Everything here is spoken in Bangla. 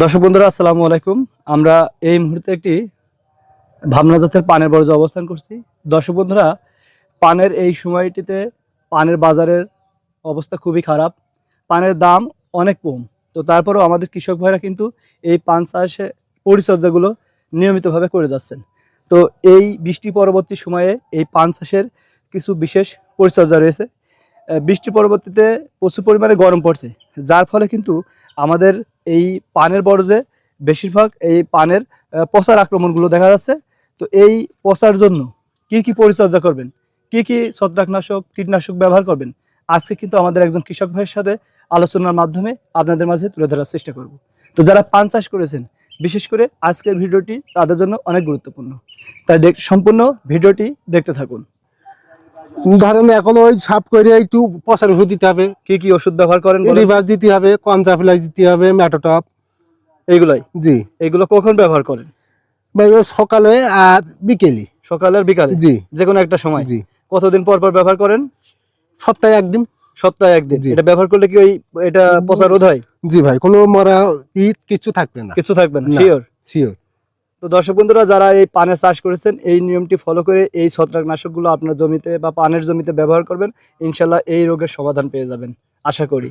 দর্শক বন্ধুরা, আসসালামু আলাইকুম। আমরা এই মুহূর্তে একটি ভাবনা জাতের পানের বরজে অবস্থান করছি। দর্শক বন্ধুরা, পানের এই সময়টিতে পানের বাজারের অবস্থা খুবই খারাপ। পানের দাম অনেক কম। তো তারপরেও আমাদের কৃষক ভাইরা কিন্তু এই পান চাষে পরিচর্যাগুলো নিয়মিতভাবে করে যাচ্ছেন। তো এই বৃষ্টি পরবর্তী সময়ে এই পান চাষের কিছু বিশেষ পরিচর্যা রয়েছে। বৃষ্টি পরবর্তীতে প্রচুর পরিমাণে গরম পড়ছে, যার ফলে কিন্তু আমাদের এই পানের বরজে বেশিরভাগ এই পানের পচার আক্রমণগুলো দেখা যাচ্ছে। তো এই পচার জন্য কি কি পরিচর্যা করবেন? কি কি ছত্রাকনাশক, কীটনাশক ব্যবহার করবেন? আজকে কিন্তু আমাদের একজন কৃষক ভাইয়ের সাথে আলোচনার মাধ্যমে আপনাদের মাঝে তুলে ধরার চেষ্টা করব। তো যারা পান চাষ করেছেন, বিশেষ করে আজকের ভিডিওটি তাদের জন্য অনেক গুরুত্বপূর্ণ। তাই সম্পূর্ণ ভিডিওটি দেখতে থাকুন। ধরেন এখন ওই সাপ করে একটু পচার ওষুধ দিতে হবে। কি কি ওষুধ ব্যবহার করেন রিভার্স দিতে হবে কনজাফ্লাই দিতে হবে ম্যাটোটপ। এইগুলাই? জি। এগুলো কখন ব্যবহার করেন? সকালে আর বিকেলে। সকালে আর বিকালে? জি। যে কোনো একটা সময়? জি। কতদিন পর পর ব্যবহার করেন? সপ্তাহে একদিন। সপ্তাহে একদিন? জি। এটা ব্যবহার করলে কি ওই এটা পচা রোধ হয়? জি ভাই কোনো মরা ঈদ কিছু থাকবে না। কিছু থাকবে না? না। শিওর শিওর তো দর্শক বন্ধুরা, যারা এই পানের চাষ করেছেন, এই নিয়মটি ফলো করে এই ছত্রাকনাশকগুলো আপনার জমিতে বা পানের জমিতে ব্যবহার করবেন, ইনশাল্লাহ এই রোগের সমাধান পেয়ে যাবেন। আশা করি।